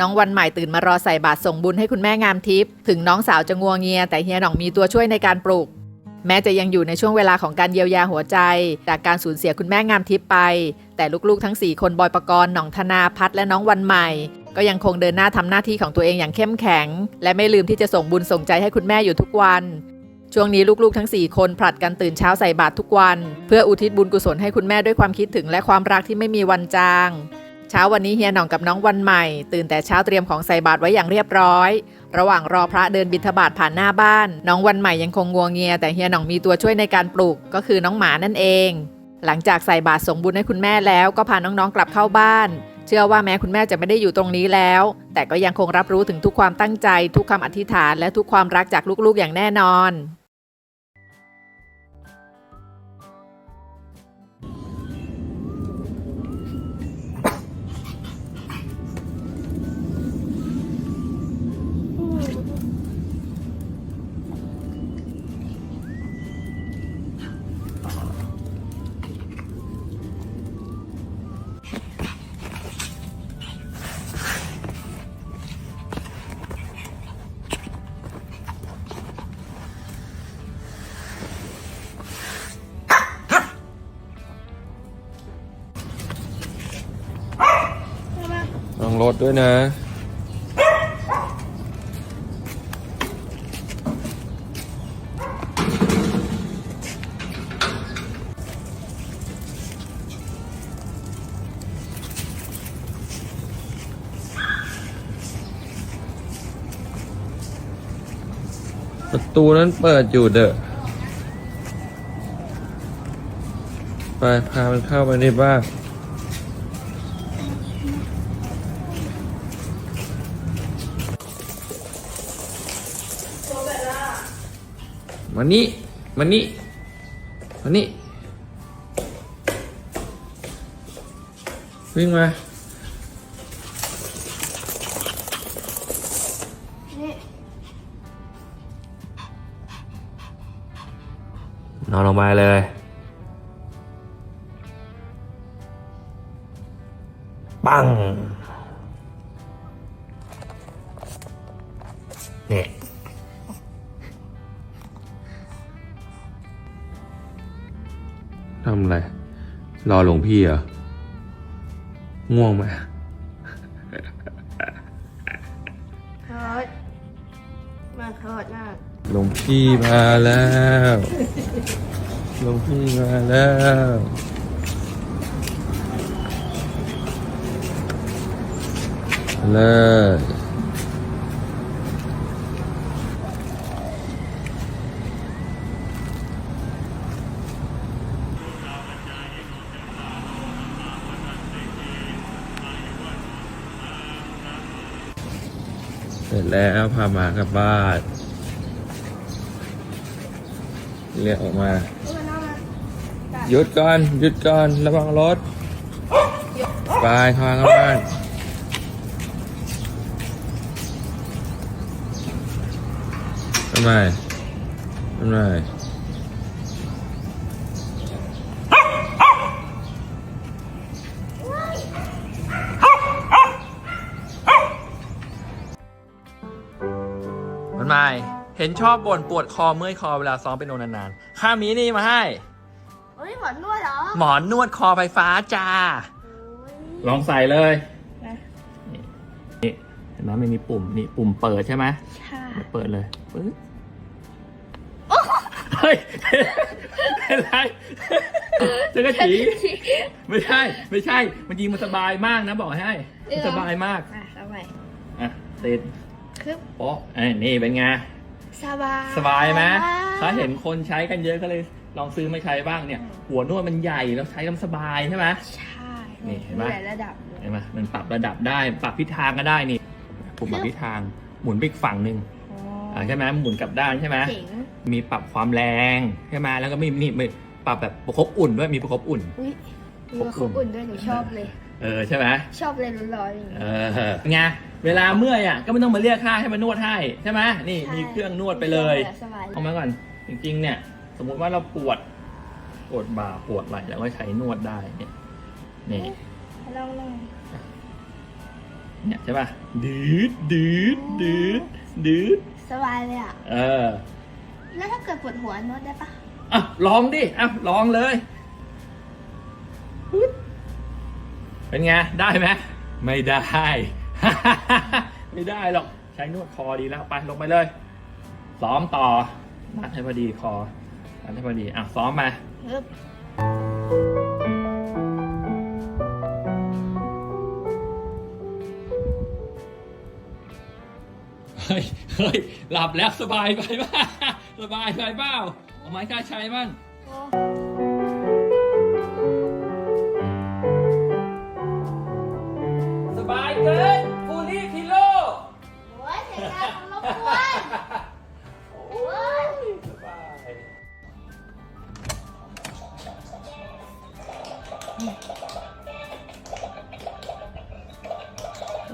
น้องวันใหม่ตื่นมารอใส่บาตรส่งบุญให้คุณแม่งามทิพย์ถึงน้องสาวจะงัวเงีย แต่เฮียหน่องมีตัวช่วยในการปลูก แม้จะยังอยู่ในช่วงเวลาของการเยียวยาหัวใจ จากการสูญเสียคุณแม่งามทิพย์ไป แต่ลูกๆทั้ง 4 คนบอยปกรณ์หน่องธนาพัฒและน้องวันใหม่ ก็ยังคงเดินหน้าทำหน้าที่ของตัวเองอย่างเข้มแข็ง และไม่ลืมที่จะส่งบุญส่งใจให้คุณแม่อยู่ทุกวัน ช่วงนี้ลูกๆทั้ง 4 คนผลัดกันตื่นเช้าใส่บาตรทุกวัน เพื่ออุทิศบุญกุศลให้คุณแม่ด้วยความคิดถึงและความรักที่ไม่มีวันจาง เช้าวันนี้เฮียหน่องกับน้องวันใหม่ ตื่นแต่เช้าเตรียมของใส่บาตรไว้อย่างเรียบร้อย ระหว่างรอพระเดินบิณฑบาตผ่านหน้าบ้าน น้องวันใหม่ยังคงงัวเงีย แต่เฮียหน่องมีตัวช่วยในการปลูกก็คือน้องหมานั่นเอง หลังจากใส่บาตรส่งบุญให้คุณแม่แล้วก็พาน้องๆกลับเข้าบ้าน เชื่อว่าแม้คุณแม่จะไม่ได้อยู่ตรงนี้แล้ว แต่ก็ยังคงรับรู้ถึงทุกความตั้งใจ ทุกคำอธิษฐานและทุกความรักจากลูกๆอย่างแน่นอน รถด้วยนะ ประตูนั้นเปิดอยู่เด้อไปพามันเข้าไปในบ้าน มานี่มานี่มานี่วิ่งมานอนลงมาเลย ปัง ทำอะไร รอหลวงพี่เหรอ ง่วงไหมโทษมาโทษมากหลวงพี่มาแล้ว หลวงพี่มาแล้ว เลย ร็จแล้วพามากลับบ้านเรียกออกมาหยุดก่อนหยุดก่อนระวังรถไปพาเข้าบ้านทำไมทำไม ห็นชอบบ่นปวดคอเมื่อยคอเวลาซ้อมเป็นโนนานๆข้ามีนี่มาให้ เฮ้ยหมอนนวดเหรอหมอนนวดคอไฟฟ้าจ้า ลองใส่เลยนะนี่เห็นไหมมันมีปุ่มนี่ปุ่มเปิดใช่ไหมค่ะเปิดเลยปึ๊บเฮ้ยเป็นไรจะกระจีไม่ใช่ ไม่ใช่ มันยิงมันสบายมากนะบอกให้มันสบายมากอะทำไมอะติดคือโป๊ะไอ้ยนี่เป็นไง สบายสบายไหมกถ้าเห็นคนใช้กันเยอะก็เลยลองซื้อมาใช้บ้างเนี่ย หัวนวดมันใหญ่แล้วใช้แล้วสบายใช่ไหมใช่นี่เห็นไหมหลายระดับเลยเห็นไหมมันปรับระดับได้ ปรับทิศทางก็ได้นี่ปุ่มปรับทิศทางหมุนไปอีกฝั่งหนึ่งอ๋ออ่าใช่ไหมหมุนกลับด้านใช่ไหมเจ๋งมีปรับความแรงใช่ไหมแล้วก็มีนี่มีปรับแบบประคบอุ่นด้วยมีประคบอุ่นอุ้ยมีมาครบอุ่นด้วยหนูชอบเลย เออใช่ไหมชอบเลยร้อนๆอย่างเอเงี้ยอไงเวลาเมื่อยอะก็ไม่ต้องมาเรียกค่าให้มานวดให้ใช่ไหมนี่ใช่มีเครื่องนวดไปเลยสบายเอามาก่อนจริงๆเนี่ย สมมุติว่าเราปวดปวดบ่าปวดไหล่เราก็ใช้นวดได้เนี่ยนี่ลองลองเนี่ยใช่ป่ะดืดดืดดืดดืดสบายเลยอะ เออ แล้วถ้าเกิดปวดหัวนวดได้ปะอะลองดิอะลองเลย เป็นไง ได้ไหมไม่ได้ ไม่ได้หรอก ใช้นวดคอดีแล้วไปลงไปเลยซ้อมต่อมัดให้พอดีคอมัดให้พอดีอะซ้อมมาฮึบเฮ้ยเฮ้ยหลับแล้วสบายไปบ้าสบายไปเปล่าเอาไม้กล้าใช้บ้าง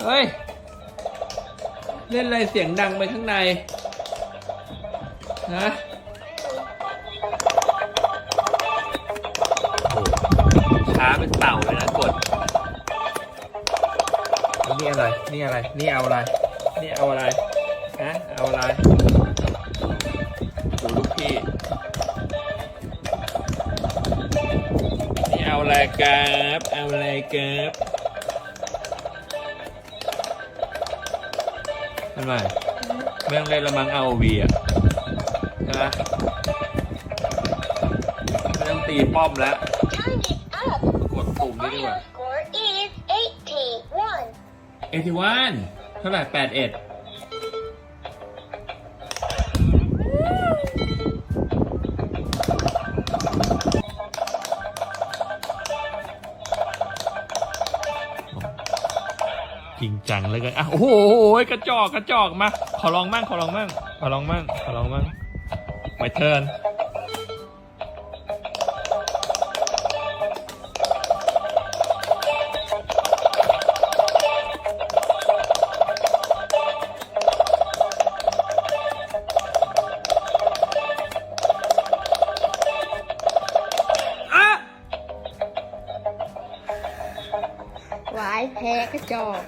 เฮ้ย เล่นอะไรเสียงดังไปข้างในนะช้าเป็นเต่าเลยนะกด นี่อะไร นี่อะไร นี่เอาอะไร นี่เอาอะไร ฮะ เอาอะไร ครับเอาอะไรครับทำไมไม่ต้องเล่นละมังเอาวีอะใช่ไหมไม่ต้องตีป้อมแล้ว Time is up. กดปุ่มนี่ดีกว่า Final score is 81. เอทิวันเท่าไหร่แปดเอ็ด จริงจังเลยกันอะโอ้โหกระจอกกระจอกมาขอลองมั่งขอลองมั่งขอลองมั่งขอลองมั่งไม่เทิร์นอะหวายแพ้กระจอก